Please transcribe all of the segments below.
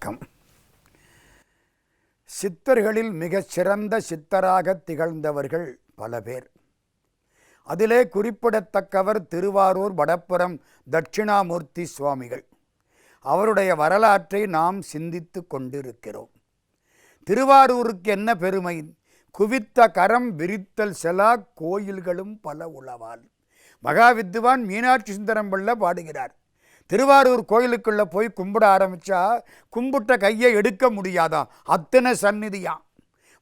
வணக்கம். சித்தர்களில் மிகச் சிறந்த சித்தராக திகழ்ந்தவர்கள் பல பேர். அதிலே குறிப்பிடத்தக்கவர் திருவாரூர் வடப்புறம் தட்சிணாமூர்த்தி சுவாமிகள். அவருடைய வரலாற்றை நாம் சிந்தித்து கொண்டிருக்கிறோம். திருவாரூருக்கு என்ன பெருமை? குவித்த கரம் விரித்தல் செலா கோயில்களும் பல உளவால். மகாவித்துவான் மீனாட்சி சுந்தரம் பிள்ளை பாடுகிறார். திருவாரூர் கோயிலுக்குள்ளே போய் கும்பிட ஆரம்பித்தா கும்பிட்ட கையை எடுக்க முடியாதான் அத்தனை சந்நிதியாம்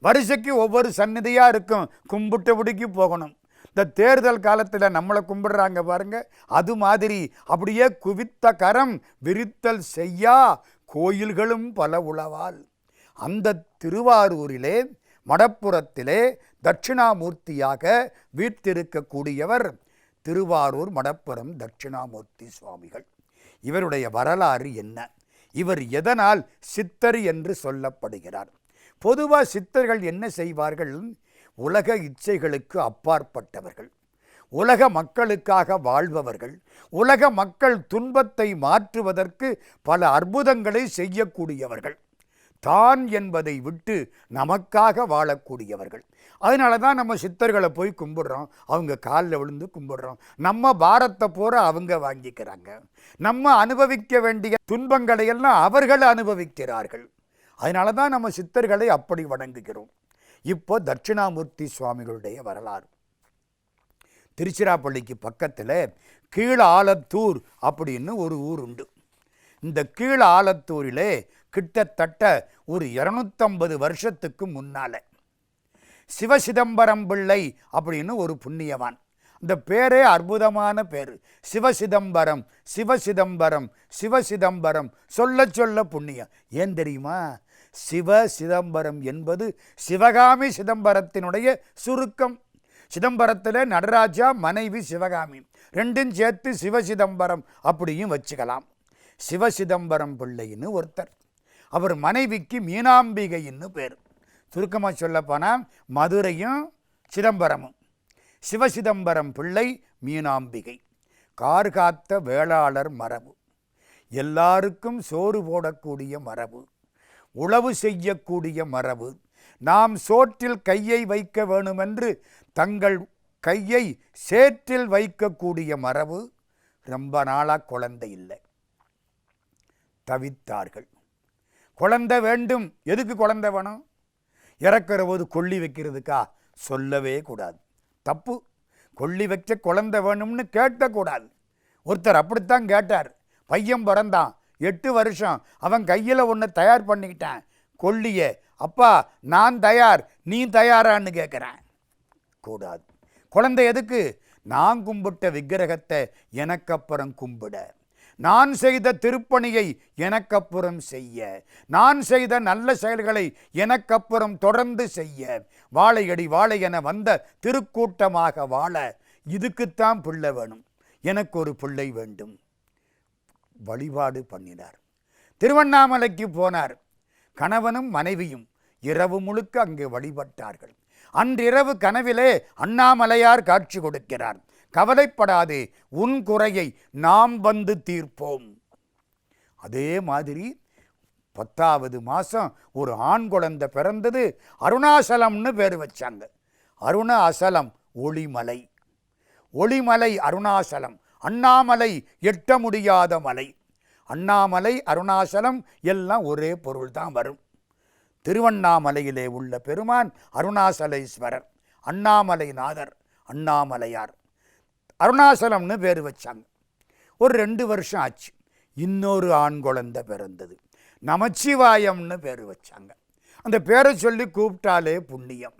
வரிசைக்கு ஒவ்வொரு சந்நிதியாக இருக்கும். கும்பிட்டபடிக்கு போகணும். இந்த தேர்தல் காலத்தில் நம்மளை கும்பிடுறாங்க பாருங்க. அது மாதிரி அப்படியே குவித்த கரம் விரித்தல் செய்யா கோயில்களும் பல உளவால் அந்த திருவாரூரிலே மடப்புறத்திலே தட்சிணாமூர்த்தியாக வீட்டிருக்கக்கூடியவர் திருவாரூர் மடப்புறம் தட்சிணாமூர்த்தி சுவாமிகள். இவருடைய வரலாறு என்ன? இவர் எதனால் சித்தர் என்று சொல்லப்படுகிறார்? பொதுவாக சித்தர்கள் என்ன செய்வார்கள்? உலக இச்சைகளுக்கு அப்பாற்பட்டவர்கள். உலக மக்களுக்காக வாழ்பவர்கள். உலக மக்கள் துன்பத்தை மாற்றுவதற்கு பல அற்புதங்களை செய்யக்கூடியவர்கள். தான் என்பதை விட்டு நமக்காக வாழக்கூடியவர்கள். அதனால தான் நம்ம சித்தர்களை போய் கும்பிடுறோம். அவங்க காலில் விழுந்து கும்பிடுறோம். நம்ம பாரத்தை பூரா அவங்க வாங்கிக்கிறாங்க. நம்ம அனுபவிக்க வேண்டிய துன்பங்களை எல்லாம் அவர்கள் அனுபவிக்கிறார்கள். அதனால தான் நம்ம சித்தர்களை அப்படி வணங்குகிறோம். இப்போ தட்சிணாமூர்த்தி சுவாமிகளுடைய வரலாறு. திருச்சிராப்பள்ளிக்கு பக்கத்தில் கீழ ஆலத்தூர் அப்படின்னு ஒரு ஊர் உண்டு. இந்த கீழ ஆலத்தூரிலே கிட்டத்தட்ட ஒரு இரநூத்தம்பது வருஷத்துக்கு முன்னால். சிவசிதம்பரம் பிள்ளை அப்படின்னு ஒரு புண்ணியவான். இந்த பேரே அற்புதமான பேர். சிவசிதம்பரம் சிவசிதம்பரம் சிவசிதம்பரம் சொல்ல சொல்ல புண்ணியம். ஏன் தெரியுமா? சிவ சிதம்பரம் என்பது சிவகாமி சிதம்பரத்தினுடைய சுருக்கம். சிதம்பரத்தில் நடராஜா மனைவி சிவகாமி. ரெண்டும் சேர்த்து சிவசிதம்பரம் அப்படியும் வச்சுக்கலாம். சிவசிதம்பரம் பிள்ளைன்னு ஒருத்தர். அவர் மனைவிக்கு மீனாம்பிகைன்னு பேர். சுருக்கமாக சொல்லப்போனால் மதுரையும் சிதம்பரமும். சிவசிதம்பரம் பிள்ளை மீனாம்பிகை. கார் காத்த வேளாளர் மரபு. எல்லாருக்கும் சோறு போடக்கூடிய மரபு. உழவு செய்யக்கூடிய மரபு. நாம் சோற்றில் கையை வைக்க வேணுமென்று தங்கள் கையை சேற்றில் வைக்கக்கூடிய மரபு. ரொம்ப நாளாக குழந்தை இல்லை. தவித்தார்கள். குழந்தை வேண்டும். எதுக்கு குழந்தை வேணும்? இறக்குற போது கொல்லி வைக்கிறதுக்கா? சொல்லவே கூடாது. தப்பு. கொல்லி வச்ச குழந்தை வேணும்னு கேட்கக்கூடாது. ஒருத்தர் அப்படித்தான் கேட்டார். பையன் பிறந்தான். எட்டு வருஷம். அவன் கையில் ஒன்று தயார் பண்ணிக்கிட்டான். கொள்ளிய அப்பா நான் தயார். நீ தயாரான்னு கேட்குறேன் கூடாது. குழந்தை எதுக்கு? நான் கும்பிட்ட விக்கிரகத்தை எனக்கப்புறம் கும்பிட. நான் செய்த திருப்பணியை எனக்கப்புறம் செய்ய. நான் செய்த நல்ல செயல்களை எனக்கப்புறம் தொடர்ந்து செய்ய. வாழையடி வாழை என வந்த திருக்கூட்டமாக வாழ இதுக்குத்தான் பிள்ளை வேணும். எனக்கு ஒரு பிள்ளை வேண்டும். வழிபாடு பண்ணினார். திருவண்ணாமலைக்கு போனார். கணவனும் மனைவியும் இரவு முழுக்க அங்கே வழிபட்டார்கள். அன்றிரவு கனவிலே அண்ணாமலையார் காட்சி கொடுக்கிறார். கவலைப்படாதே உன் குறையை நாம் வந்து தீர்ப்போம். அதே மாதிரி பத்தாவது மாதம் ஒரு ஆண் குழந்தை பிறந்தது அருணாசலம்னு பேர் வச்சாங்க. அருண அசலம் ஒளிமலை. ஒளிமலை அருணாசலம். அண்ணாமலை எட்ட முடியாத மலை. அண்ணாமலை அருணாசலம் எல்லாம் ஒரே பொருள் தான் வரும். திருவண்ணாமலையிலே உள்ள பெருமான் அருணாசலேஸ்வரர் அண்ணாமலை நாதர் அண்ணாமலையார். அருணாசலம்னு பேர் வச்சாங்க. ஒரு ரெண்டு வருஷம் ஆச்சு. இன்னொரு ஆண் குழந்தை பிறந்தது. நமச்சிவாயம்னு பேர் வச்சாங்க. அந்த பேரை சொல்லி கூப்பிட்டாலே புண்ணியம்.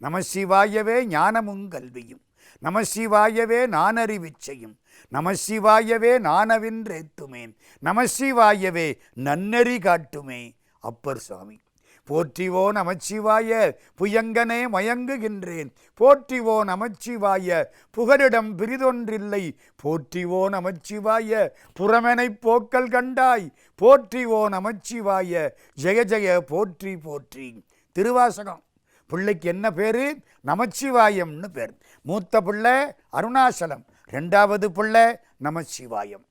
நமசிவாயவே ஞானமும் கல்வியும். நமசிவாயவே நானறிவிச்சையும். நமசிவாயவே நானவின்றேத்துமேன் நமசிவாயவே நன்னறி காட்டுமே. அப்பர் சுவாமி. போற்றிவோ நமச்சிவாய புயங்கனே மயங்குகின்றேன். போற்றிவோ நமச்சிவாய புகலிடம் பிரிதொன்றில்லை போற்றிவோ நமச்சிவாய புறமெனை போக்கல் கண்டாய். போற்றிவோ நமச்சிவாய ஜெய ஜெய போற்றி போற்றி. திருவாசகம். பிள்ளைக்கு என்ன பேர்? நமச்சிவாயம்னு பேர். மூத்த பிள்ளை அருணாசலம். ரெண்டாவது பிள்ளை நமச்சிவாயம்.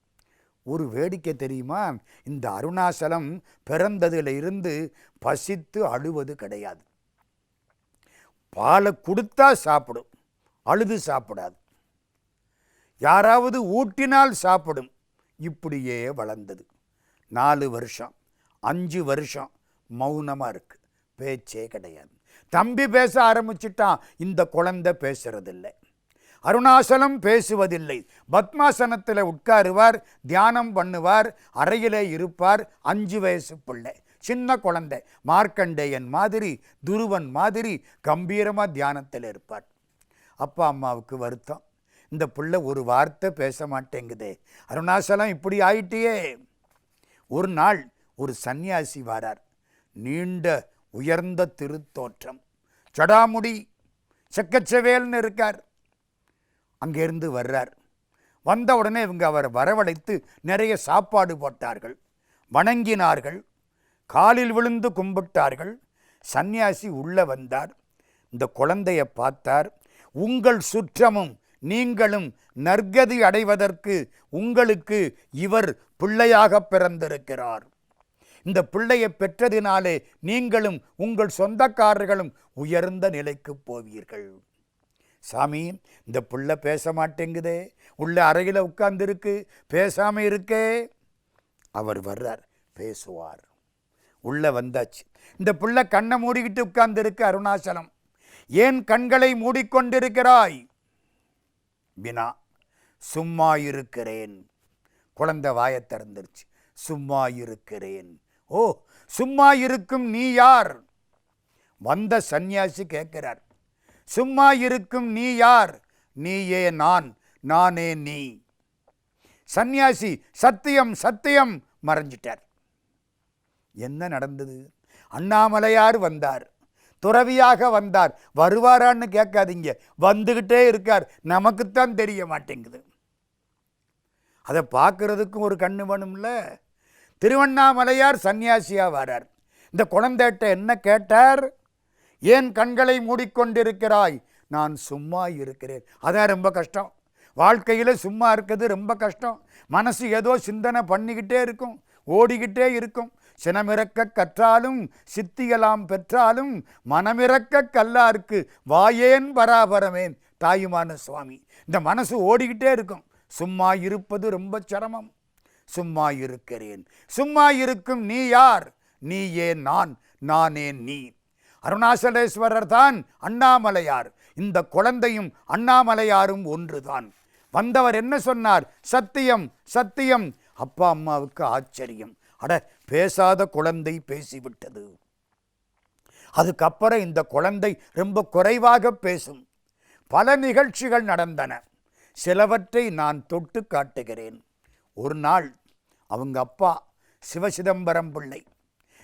ஒரு வேடிக்கை தெரியுமா? இந்த அருணாசலம் பிறந்ததுல இருந்து பசித்து அழுவது கிடையாது. பாலை கொடுத்தா சாப்பிடும் அழுது சாப்பிடாது. யாராவது ஊட்டினால் சாப்பிடும் இப்படியே வளர்ந்தது. நாலு வருஷம் அஞ்சு வருஷம் மௌனமாக இருக்கு பேச்சே கிடையாது. தம்பி பேச ஆரம்பிச்சிட்டான் இந்த குழந்தை பேசுறதில்லை. அருணாசலம் பேசுவதில்லை. பத்மாசனத்தில் உட்காருவார் தியானம் பண்ணுவார் அறையிலே இருப்பார் அஞ்சு வயசு பிள்ளை. சின்ன குழந்தை மார்க்கண்டேயன் மாதிரி துருவன் மாதிரி கம்பீரமாக தியானத்தில் இருப்பார். அப்பா அம்மாவுக்கு வருத்தம். இந்த பிள்ளை ஒரு வார்த்தை பேச மாட்டேங்குதே. அருணாசலம் இப்படி ஆயிட்டியே. ஒரு நாள் ஒரு சந்நியாசி வாரார். நீண்ட உயர்ந்த திருத்தோற்றம். சடாமுடி செக்கச்சவேல்னு இருக்கார். அங்கேருந்து வர்றார். வந்த உடனே இவங்க அவரை வரவழைத்து நிறைய சாப்பாடு போட்டார்கள். வணங்கினார்கள். காலில் விழுந்து கும்பிட்டார்கள். சந்நியாசி உள்ளே வந்தார். இந்த குழந்தையை பார்த்தார். உங்கள் சுற்றமும் நீங்களும் நற்கதி அடைவதற்கு உங்களுக்கு இவர் பிள்ளையாக பிறந்திருக்கிறார். இந்த பிள்ளையை பெற்றதினாலே நீங்களும் உங்கள் சொந்தக்காரர்களும் உயர்ந்த நிலைக்கு போவீர்கள். சாமி இந்த பிள்ளை பேச மாட்டேங்குதே. உள்ள அறையில் உட்கார்ந்துருக்கு. பேசாமல் இருக்கே. அவர் வர்றார். பேசுவார். உள்ளே வந்தாச்சு. இந்த பிள்ளை கண்ணை மூடிக்கிட்டு உட்கார்ந்துருக்கு அருணாச்சலம். ஏன் கண்களை மூடிக்கொண்டிருக்கிறாய்? வினா சும்மா இருக்கிறேன். குழந்தை வாயை திறந்துருச்சு. சும்மா இருக்கிறேன். ஓ சும்மா இருக்கும் நீ யார்? வந்த சந்நியாசி கேட்கிறார். சும்மா இருக்கும் நீ யார்? நீயே நான் நானே நீ. சந்நியாசி சத்தியம் சத்தியம் மறைஞ்சிட்டார். என்ன நடந்தது? அண்ணாமலையார் வந்தார். துறவியாக வந்தார். வருவாரான்னு கேட்காதீங்க. வந்துக்கிட்டே இருக்கார். நமக்குத்தான் தெரிய மாட்டேங்குது. அதை பார்க்குறதுக்கும் ஒரு கண்ணு வேணும்ல? திருவண்ணாமலையார் சன்னியாசியாக வரார். இந்த குழந்தைகிட்ட என்ன கேட்டார்? ஏன் கண்களை மூடிக்கொண்டிருக்கிறாய்? நான் சும்மா இருக்கிறேன். அதான் ரொம்ப கஷ்டம். வாழ்க்கையில் சும்மா இருக்கிறது ரொம்ப கஷ்டம். மனசு ஏதோ சிந்தனை பண்ணிக்கிட்டே இருக்கும். ஓடிக்கிட்டே இருக்கும். சினமிறக்க கற்றாலும் சித்தியலாம் பெற்றாலும் மனமிறக்க கல்லாருக்கு வாயேன் பராபரமேன் தாயுமான சுவாமி. இந்த மனசு ஓடிக்கிட்டே இருக்கும். சும்மா இருப்பது ரொம்ப சிரமம். சும்மா இருக்கிறேன். சும்மா இருக்கும் நீ யார்? நீயே நான்? நானே நீ. அருணாசலேஸ்வரர் தான் அண்ணாமலையார். இந்த குழந்தையும் அண்ணாமலையாரும் ஒன்றுதான். வந்தவர் என்ன சொன்னார்? சத்தியம் சத்தியம். அப்பா அம்மாவுக்கு ஆச்சரியம். அட பேசாத குழந்தை பேசிவிட்டது. அதுக்கப்புறம் இந்த குழந்தை ரொம்ப குறைவாக பேசும். பல நிகழ்ச்சிகள் நடந்தன. சிலவற்றை நான் தொட்டு காட்டுகிறேன். ஒரு நாள் அவங்க அப்பா சிவசிதம்பரம் பிள்ளை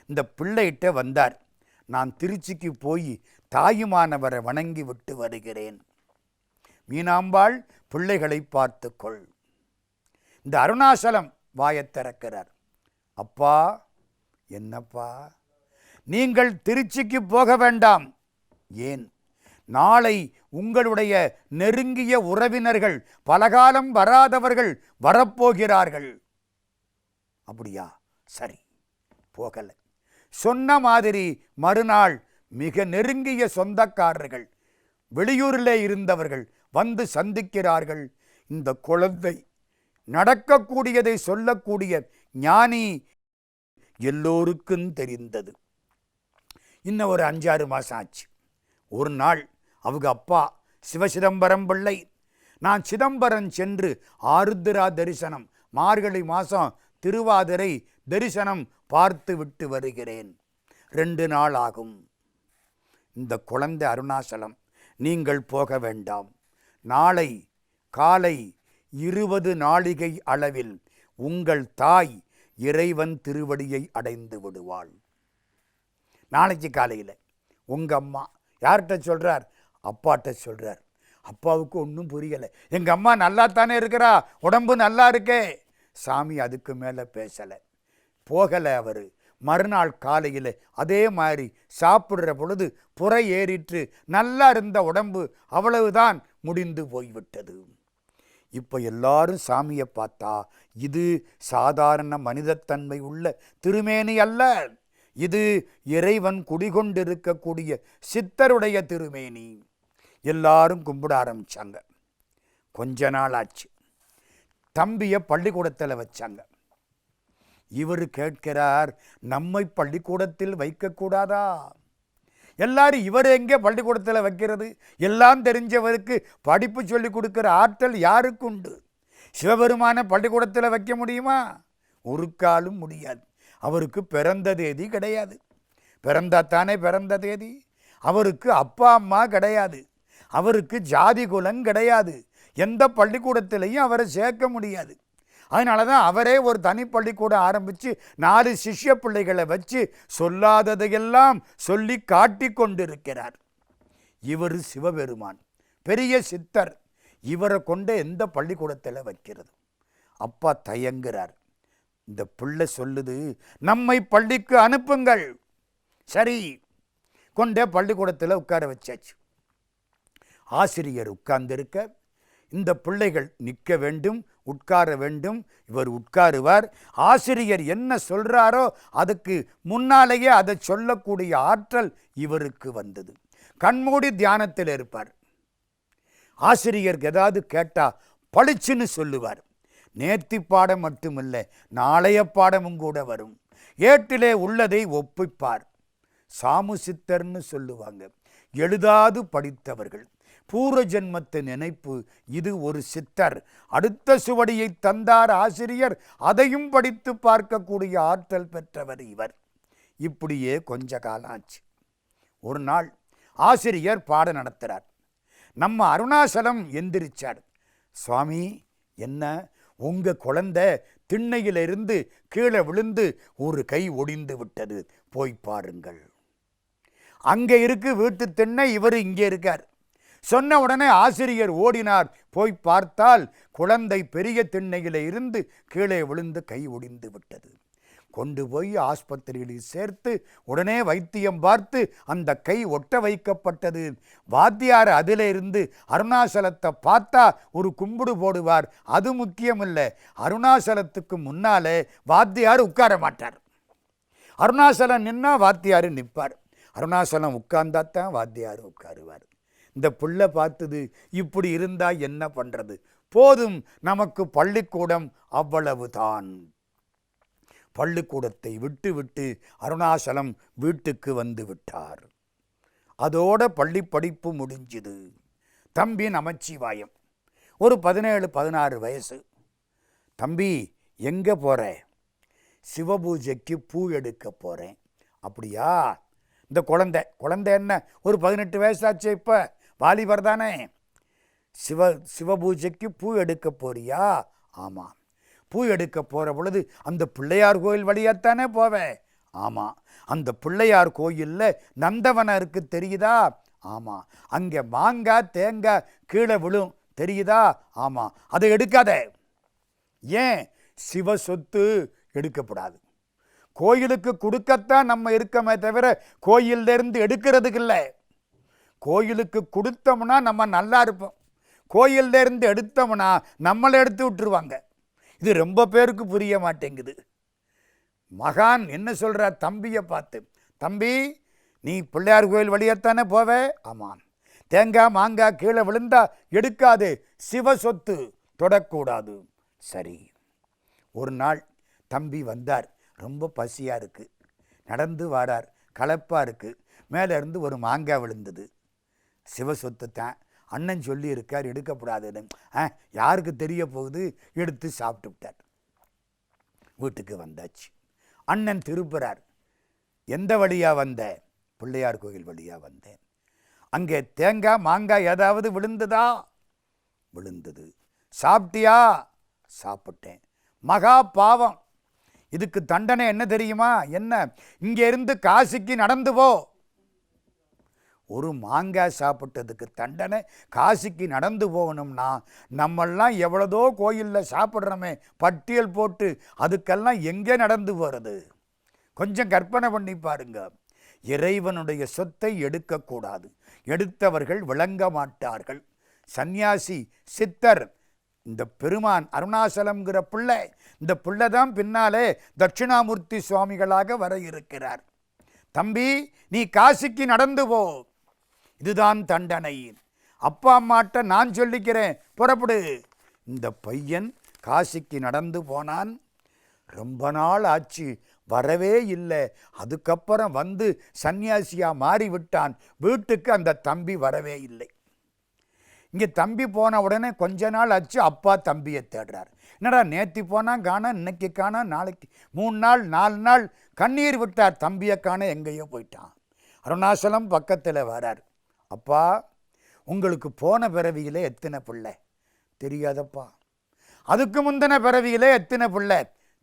இந்த பிள்ளைகிட்ட வந்தார். நான் திருச்சிக்கு போய் தாயுமானவரை வணங்கி விட்டு வருகிறேன். மீனாம்பாள் பிள்ளைகளை பார்த்துக்கொள். இந்த அருணாசலம் வாயத் திறக்கிறார். அப்பா என்னப்பா? நீங்கள் திருச்சிக்கு போக வேண்டாம். ஏன்? நாளை உங்களுடைய நெருங்கிய உறவினர்கள் பலகாலம் வராதவர்கள் வரப்போகிறார்கள். அப்படியா? சரி போகலை. சொன்ன மாதிரி மறுநாள் மிக நெருங்கிய சொந்தக்காரர்கள் வெளியூரிலே இருந்தவர்கள் வந்து சந்திக்கிறார்கள். இந்த குழந்தை நடக்கக்கூடியதை சொல்லக்கூடிய ஞானி எல்லோருக்கும் தெரிந்தது. இன்னும் ஒரு அஞ்சாறு மாதம் ஆச்சு. ஒரு நாள் அவங்க அப்பா சிவசிதம்பரம் பிள்ளை நான் சிதம்பரம் சென்று ஆருத்ரா தரிசனம் மார்கழி மாதம் திருவாதிரை தரிசனம் பார்த்து விட்டு வருகிறேன். ரெண்டு நாள் ஆகும். இந்த குழந்தை அருணாசலம் நீங்கள் போக வேண்டாம். நாளை காலை இருபது நாளிகை அளவில் உங்கள் தாய் இறைவன் திருவடியை அடைந்து விடுவாள். நாளைக்கு காலையில் உங்கள் அம்மா யார்கிட்ட சொல்கிறார் அப்பாட்ட சொல்கிறார் அப்பாவுக்கு ஒன்றும் புரியலை. எங்கள் அம்மா நல்லா தானே இருக்கிறா? உடம்பு நல்லா இருக்கே. சாமி அதுக்கு மேலே பேசலை. போகலை அவர். மறுநாள் காலையில் அதே மாதிரி சாப்பிட்ற பொழுது புறை ஏறிற்று. நல்லா இருந்த உடம்பு அவ்வளவுதான் முடிந்து போய்விட்டது. இப்போ எல்லாரும் சாமியை பார்த்தா இது சாதாரண மனிதத்தன்மை உள்ள திருமேனி அல்ல. இது இறைவன் குடிகொண்டிருக்கக்கூடிய சித்தருடைய திருமேனி. எல்லாரும் கும்பிட ஆரம்பிச்சாங்க. கொஞ்ச நாள் ஆச்சு. தம்பியை பள்ளிக்கூடத்தில் வச்சாங்க. இவர் கேட்கிறார் நம்மை பள்ளிக்கூடத்தில் வைக்கக்கூடாதா? எல்லாரும் இவர் எங்கே பள்ளிக்கூடத்தில் வைக்கிறது? எல்லாம் தெரிஞ்சவருக்கு படிப்பு சொல்லி கொடுக்குற ஆற்றல் யாருக்கு உண்டு சிவபெருமான பள்ளிக்கூடத்தில் வைக்க முடியுமா? ஒரு காலும் முடியாது. அவருக்கு பிறந்த தேதி கிடையாது. பிறந்தாத்தானே பிறந்த தேதி? அவருக்கு அப்பா அம்மா கிடையாது. அவருக்கு ஜாதி குலம் கிடையாது. எந்த பள்ளிக்கூடத்திலையும் அவரை சேர்க்க முடியாது. அதனால தான் அவரே ஒரு தனி பள்ளிக்கூடம் ஆரம்பித்து நாலு சிஷ்ய பிள்ளைகளை வச்சு சொல்லாததையெல்லாம் சொல்லி காட்டி கொண்டிருக்கிறார். இவர் சிவபெருமான் பெரிய சித்தர். இவரை கொண்டு எந்த பள்ளிக்கூடத்தில் வைக்கிறது? அப்பா தயங்குறார். இந்த பிள்ளை சொல்லுது நம்மை பள்ளிக்கு அனுப்புங்கள். சரி கொண்டே பள்ளிக்கூடத்தில் உட்கார வச்சாச்சு. ஆசிரியர் உட்கார்ந்திருக்க இந்த பிள்ளைகள் நிற்க வேண்டும் உட்கார வேண்டும். இவர் உட்காருவார். ஆசிரியர் என்ன சொல்கிறாரோ அதுக்கு முன்னாலேயே அதை சொல்லக்கூடிய ஆற்றல் இவருக்கு வந்தது. கண்மூடி தியானத்தில் இருப்பார். ஆசிரியருக்கு ஏதாவது கேட்டால் பளிச்சுன்னு சொல்லுவார். நேர்த்தி பாடம் மட்டுமில்லை நாளைய பாடமும் கூட வரும். ஏட்டிலே உள்ளதை ஒப்பிப்பார். சாமு சித்தர்னு சொல்லுவாங்க. எழுதாது படித்தவர்கள். பூர்வ ஜென்மத்து நினைப்பு. இது ஒரு சித்தர். அடுத்த சுவடியை தந்தார் ஆசிரியர். அதையும் படித்து பார்க்கக்கூடிய ஆற்றல் பெற்றவர் இவர். இப்படியே கொஞ்ச காலம் ஆச்சு. ஒரு நாள் ஆசிரியர் பாடம் நடத்துகிறார் நம்ம அருணாசலம் எந்திரிச்சார். சுவாமி என்ன? உங்க குழந்தை திண்ணையிலிருந்து கீழே விழுந்து ஒரு கை ஒடிந்து விட்டது. போய் பாருங்கள். அங்கே இருக்கு வீட்டு திண்ணை. இவர் இங்கே இருக்கார். சொன்ன உடனே ஆசிரியர் ஓடினார். போய் பார்த்தால் குழந்தை பெரிய திண்ணையில இருந்து கீழே விழுந்து கை ஒடிந்து விட்டது. கொண்டு போய் ஆஸ்பத்திரியில் சேர்த்து உடனே வைத்தியம் பார்த்து அந்த கை ஒட்ட வைக்கப்பட்டது. வாத்தியார் அதில் இருந்து அருணாசலத்தை பார்த்தா ஒரு கும்பிடு போடுவார். அது முக்கியமில்லை. அருணாசலத்துக்கு முன்னாலே வாத்தியார் உட்கார மாட்டார். அருணாசலம் நின்னா வாத்தியார் நிற்பார். அருணாசலம் உட்கார்ந்தா தான் வாத்தியார் உட்காருவார். இந்த புள்ள பார்த்தது இப்படி இருந்தா என்ன பண்றது? போதும் நமக்கு பள்ளிக்கூடம் அவ்வளவுதான். பள்ளிக்கூடத்தை விட்டு விட்டு அருணாசலம் வீட்டுக்கு வந்து விட்டார். அதோட பள்ளி படிப்பு முடிஞ்சுது. தம்பி நமச்சிவாயம். ஒரு பதினேழு பதினாறு வயசு. தம்பி எங்கே போகிற சிவபூஜைக்கு பூ எடுக்க போகிறேன் அப்படியா? இந்த குழந்தை குழந்தை என்ன? ஒரு பதினெட்டு வயசாச்சு இப்போ. வாலிபர் தானே? சிவ சிவபூஜைக்கு பூ எடுக்க போறியா? ஆமாம் பூ எடுக்க போகிற பொழுது அந்த பிள்ளையார் கோயில் வழியாத்தானே போவேன் ஆமாம் அந்த பிள்ளையார் கோயிலில் நந்தவனம் இருக்கு தெரியுதா? ஆமாம் அங்கே மாங்காய் தேங்காய் கீழே விழும். தெரியுதா? ஆமாம் அதை எடுக்காத. ஏன்? சிவ சொத்து எடுக்கப்படாது. கோயிலுக்கு கொடுக்கத்தான் நம்ம இருக்கமே தவிர கோயிலிருந்து எடுக்கிறதுக்கு இல்லை. கோயிலுக்கு கொடுத்தோம்னா நம்ம நல்லா இருப்போம். கோயிலேருந்து இருந்து எடுத்தோம்னா நம்மளை எடுத்து விட்டுருவாங்க. இது ரொம்ப பேருக்கு புரிய மாட்டேங்குது. மகான் என்ன சொல்கிறார் தம்பியை பார்த்து தம்பி நீ பிள்ளையார் கோயில் வழியாத்தானே போவே? ஆமாம். தேங்காய் மாங்காய் கீழே விழுந்தா எடுக்காது. சிவ சொத்து தொடக்கூடாது. சரி. ஒரு நாள் தம்பி வந்தார். ரொம்ப பசியாக இருக்குது நடந்து வாரார். களைப்பாக இருக்குது மேலேருந்து ஒரு மாங்காய் விழுந்தது. சிவ சொத்து தான் அண்ணன் சொல்லி இருக்கார் ஆ யாருக்கு தெரிய போகுது? எடுத்து சாப்பிட்டு விட்டார் வீட்டுக்கு வந்தாச்சு. அண்ணன் திருப்புறார் எந்த வழியாக வந்த? பிள்ளையார் கோயில் வழியாக வந்தேன். அங்கே தேங்காய் மாங்காய் ஏதாவது விழுந்ததா? விழுந்தது. சாப்பிட்டியா? சாப்பிட்டேன். மகா பாவம். இதுக்கு தண்டனை என்ன தெரியுமா? என்ன? இங்கேருந்து காசிக்கு நடந்து போ. ஒரு மாங்காய் சாப்பிட்டதுக்கு தண்டனை காசிக்கு நடந்து போகணும்னா நம்மெல்லாம் எவ்வளதோ கோயிலில் சாப்பிட்றோமே பட்டியல் போட்டு அதுக்கெல்லாம் எங்கே நடந்து போகிறது கொஞ்சம் கற்பனை பண்ணி பாருங்க. இறைவனுடைய சொத்தை எடுக்கக்கூடாது. எடுத்தவர்கள் விளங்க மாட்டார்கள். சந்நியாசி சித்தர் இந்த பெருமான் அருணாசலம்ங்கிற பிள்ளை இந்த பிள்ளை தான் பின்னாலே தட்சிணாமூர்த்தி சுவாமிகளாக வர இருக்கிறார். தம்பி நீ காசிக்கு நடந்து போ. இதுதான் தண்டனை. அப்பா அம்மாட்ட நான் சொல்லிக்கிறேன். புறப்படு. இந்த பையன் காசிக்கு நடந்து போனான். ரொம்ப நாள் ஆச்சு. வரவே இல்லை. அதுக்கப்புறம் வந்து சன்னியாசியாக மாறிவிட்டான். வீட்டுக்கு அந்த தம்பி வரவே இல்லை. இங்கே தம்பி போன உடனே கொஞ்ச நாள் ஆச்சு அப்பா தம்பியை தேடுறார். என்னடா நேற்று போனால் காணா இன்னைக்கு காணா நாளைக்கு மூணு நாள் நாலு நாள் கண்ணீர் விட்டார். தம்பியை காண எங்கேயோ போயிட்டான். அருணாச்சலம் பக்கத்தில் வரார். அப்பா உங்களுக்கு போன பிறவியில் எத்தனை பிள்ளை? தெரியாதப்பா. அதுக்கு முந்தின பிறவியிலே எத்தனை பிள்ளை?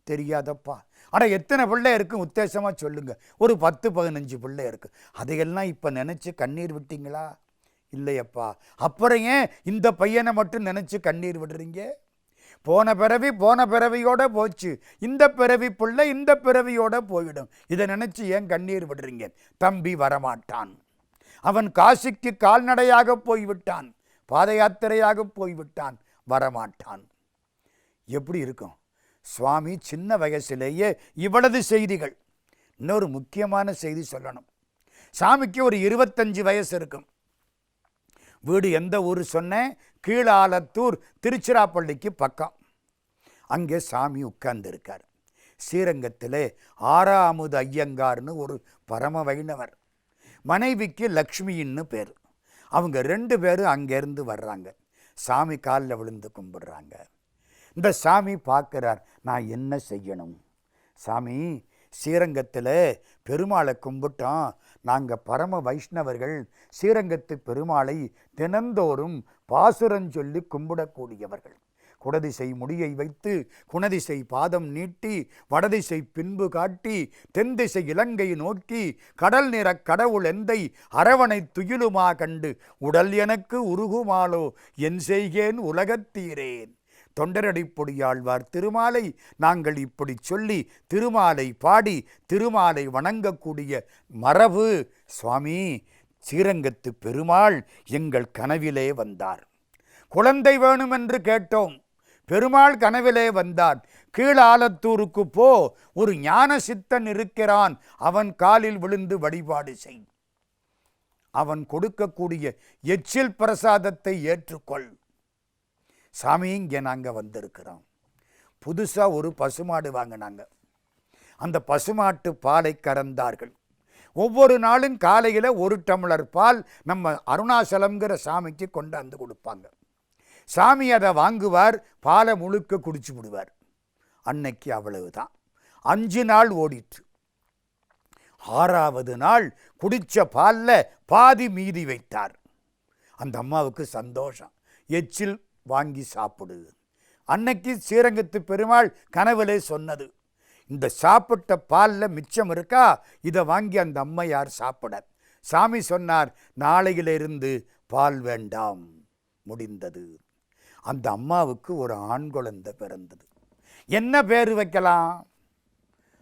தெரியாதப்பா. ஆனால் எத்தனை பிள்ளை இருக்கும் உத்தேசமாக சொல்லுங்கள் ஒரு பத்து பதினஞ்சு பிள்ளை இருக்குது அதையெல்லாம் இப்போ நினச்சி கண்ணீர் விட்டீங்களா? இல்லையப்பா. அப்புறம் ஏன் இந்த பையனை மட்டும் நினச்சி கண்ணீர் விடுறீங்க? போன பிறவி போன பிறவியோட போச்சு. இந்த பிறவி பிள்ளை இந்த பிறவியோட போயிடும். இதை நினச்சி ஏன் கண்ணீர் விடுறீங்க? தம்பி வரமாட்டான். அவன் காசிக்கு கால்நடையாக போய்விட்டான் பாத யாத்திரையாக போய்விட்டான் வரமாட்டான். எப்படி இருக்கும்? சுவாமி சின்ன வயசிலேயே இவ்வளவு செய்திகள். இன்னொரு முக்கியமான செய்தி சொல்லணும். சாமிக்கு ஒரு இருபத்தஞ்சு வயசு இருக்கும். வீடு எந்த ஊர் சொன்னேன் கீழாலத்தூர் திருச்சிராப்பள்ளிக்கு பக்கம். அங்கே சாமி உட்கார்ந்துருக்கார். ஸ்ரீரங்கத்தில் ஆறாமுது ஐயங்கார்னு ஒரு பரம வைணவர். மனைவிக்கு லக்ஷ்மின்னு பேர். அவங்க ரெண்டு பேரும் அங்கேருந்து வர்றாங்க. சாமி காலில் விழுந்து கும்பிடுறாங்க. இந்த சாமி பார்க்குறார் நான் என்ன செய்யணும்? சாமி ஸ்ரீரங்கத்தில் பெருமாளை கும்பிட்டோம். நாங்கள் பரம வைஷ்ணவர்கள் ஸ்ரீரங்கத்து பெருமாளை தினந்தோறும் பாசுரம் சொல்லி கும்பிடக்கூடியவர்கள். குடதிசை முடியை வைத்து குணதிசை பாதம் நீட்டி வடதிசை பின்பு காட்டி தென்திசை இலங்கை நோக்கி கடல் நிற கடவுள் எந்தை அரவணை துயிலுமா கண்டு உடல் எனக்கு உருகுமாலோ? என் செய்கேன் உலகத்தீரேன் தொண்டரடிப்பொடியாழ்வார் திருமாலை நாங்கள் இப்படி சொல்லி திருமாலை பாடி திருமாலை வணங்கக்கூடிய மரபு. சுவாமி ஸ்ரீரங்கத்து பெருமாள் எங்கள் கனவிலே வந்தார். குழந்தை வேணுமென்று கேட்டோம். பெருமாள் கனவிலே வந்தார் கீழாலத்தூருக்கு போ ஒரு ஞான சித்தன் இருக்கிறான். அவன் காலில் விழுந்து வழிபாடு செய். அவன் கொடுக்கக்கூடிய எச்சில் பிரசாதத்தை ஏற்றுக்கொள். சாமி இங்கே நாங்கள் வந்திருக்கிறோம். புதுசாக ஒரு பசுமாடு வாங்கினாங்க. அந்த பசுமாட்டு பாலை கறந்தார்கள். ஒவ்வொரு நாளும் காலையில் ஒரு டம்ளர் பால் நம்ம அருணாசலம்ங்கிற சாமிக்கு கொண்டாந்து கொடுப்பாங்க. சாமி அதை வாங்குவார் பாலை முழுக்க குடிச்சு விடுவார். அன்னைக்கு அவ்வளவுதான். அஞ்சு நாள் ஓடிற்று. ஆறாவது நாள் குடித்த பாலில் பாதி மீதி வைத்தார். அந்த அம்மாவுக்கு சந்தோஷம். எச்சில் வாங்கி சாப்பிடு. அன்னைக்கு ஸ்ரீரங்கத்து பெருமாள் கனவுலே சொன்னது இந்த சாப்பிட்ட பாலில் மிச்சம் இருக்கா? இதை வாங்கி அந்த அம்மையார் சாப்பிட? சாமி சொன்னார் நாளையிலிருந்து பால் வேண்டாம். முடிந்தது. அந்த அம்மாவுக்கு ஒரு ஆண் குழந்தை பிறந்தது. என்ன பேர் வைக்கலாம்?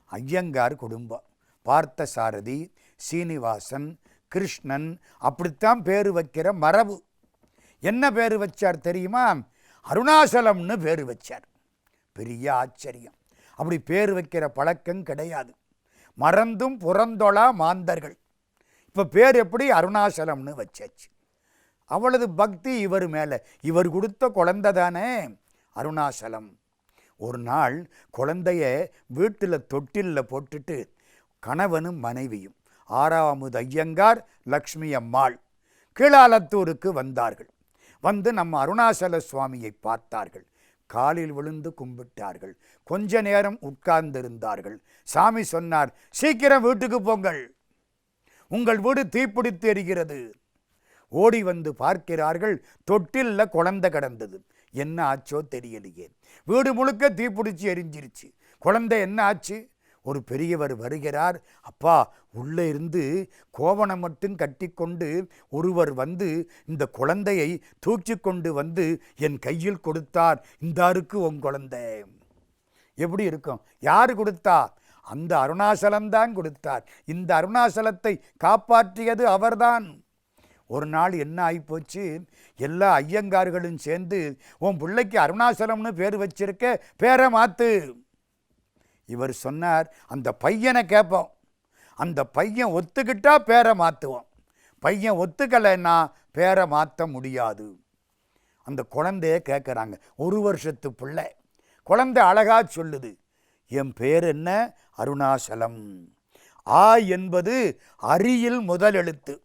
ஐயங்கார் குடும்பம். பார்த்த சாரதி சீனிவாசன் கிருஷ்ணன் அப்படித்தான் பேர் வைக்கிற மரபு. என்ன பேர் வச்சார் தெரியுமா? அருணாசலம்னு பேர் வச்சார். பெரிய ஆச்சரியம். அப்படி பேர் வைக்கிற பழக்கம் கிடையாது. மறந்தும் புறந்தொழா மாந்தர்கள். இப்போ பேர் எப்படி? அருணாசலம்னு வச்சாச்சு. அவளது பக்தி இவர் மேலே. இவர் கொடுத்த குழந்தை தானே? அருணாசலம். ஒரு நாள் குழந்தைய வீட்டில் தொட்டிலில் போட்டுட்டு கணவனும் மனைவியும் ஆறாவது ஐயங்கார் லக்ஷ்மி அம்மாள் கீழாலத்தூருக்கு வந்தார்கள். வந்து நம்ம அருணாசல சுவாமியை பார்த்தார்கள். காலில் விழுந்து கும்பிட்டார்கள். கொஞ்ச நேரம் உட்கார்ந்திருந்தார்கள். சாமி சொன்னார் சீக்கிரம் வீட்டுக்கு போங்கள். உங்கள் வீடு தீப்பிடித்து எரிகிறது. ஓடி வந்து பார்க்கிறார்கள். தொட்டில்ல குழந்தை கிடந்தது. என்ன ஆச்சோ தெரியலையே. வீடு முழுக்க தீப்பிடிச்சு எரிஞ்சிருச்சு. குழந்தை என்ன ஆச்சு? ஒரு பெரியவர் வருகிறார். அப்பா உள்ளே இருந்து கோவணம் மட்டும் கட்டிக்கொண்டு ஒருவர் வந்து இந்த குழந்தையை தூக்கி கொண்டு வந்து என் கையில் கொடுத்தார். இந்தாருக்கு உன் குழந்தை. எப்படி இருக்கும்? யார் கொடுத்தா? அந்த அருணாசலம்தான் கொடுத்தார். இந்த அருணாசலத்தை காப்பாற்றியது அவர்தான். ஒரு நாள் என்ன ஆகிப்போச்சு எல்லா ஐயங்கார்களும் சேர்ந்து உன் பிள்ளைக்கு அருணாசலம்னு பேர் வச்சிருக்க பேரை மாற்று இவர் சொன்னார் அந்த பையனை கேட்போம் அந்த பையன் ஒத்துக்கிட்டா பேரை மாற்றுவோம் பையன் ஒத்துக்கலைன்னா பேரை மாற்ற முடியாது. அந்த குழந்தைய கேட்குறாங்க ஒரு வருஷத்து பிள்ளை. குழந்தை அழகா சொல்லுது என் பேர் என்ன? அருணாசலம். ஆ என்பது அரியில் முதல் எழுத்து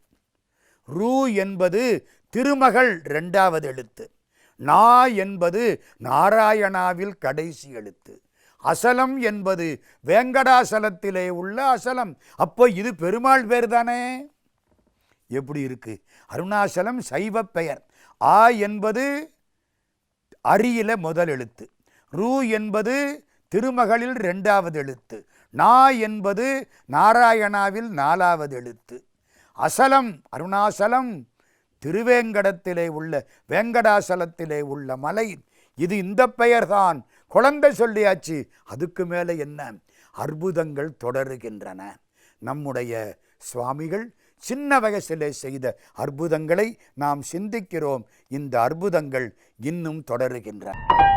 ரூ என்பது திருமகள் ரெண்டாவது எழுத்து. நா என்பது நாராயணாவில் கடைசி எழுத்து. அசலம் என்பது வேங்கடாசலத்திலே உள்ள அசலம். அப்போ இது பெருமாள் பேர் தானே? எப்படி இருக்கு? அருணாசலம் சைவ பெயர். ஆ என்பது அரியில முதல் எழுத்து. ரூ என்பது திருமகளில் ரெண்டாவது எழுத்து. நா என்பது நாராயணாவில் நாலாவது எழுத்து. அசலம் அருணாசலம் திருவேங்கடத்திலே உள்ள வேங்கடாசலத்திலே உள்ள மலை. இது இந்த பெயர்தான். குழந்தை சொல்லியாச்சு அதுக்கு மேலே என்ன? அற்புதங்கள் தொடருகின்றன. நம்முடைய சுவாமிகள் சின்ன வயசிலே செய்த அற்புதங்களை நாம் சிந்திக்கிறோம். இந்த அற்புதங்கள் இன்னும் தொடருகின்றன.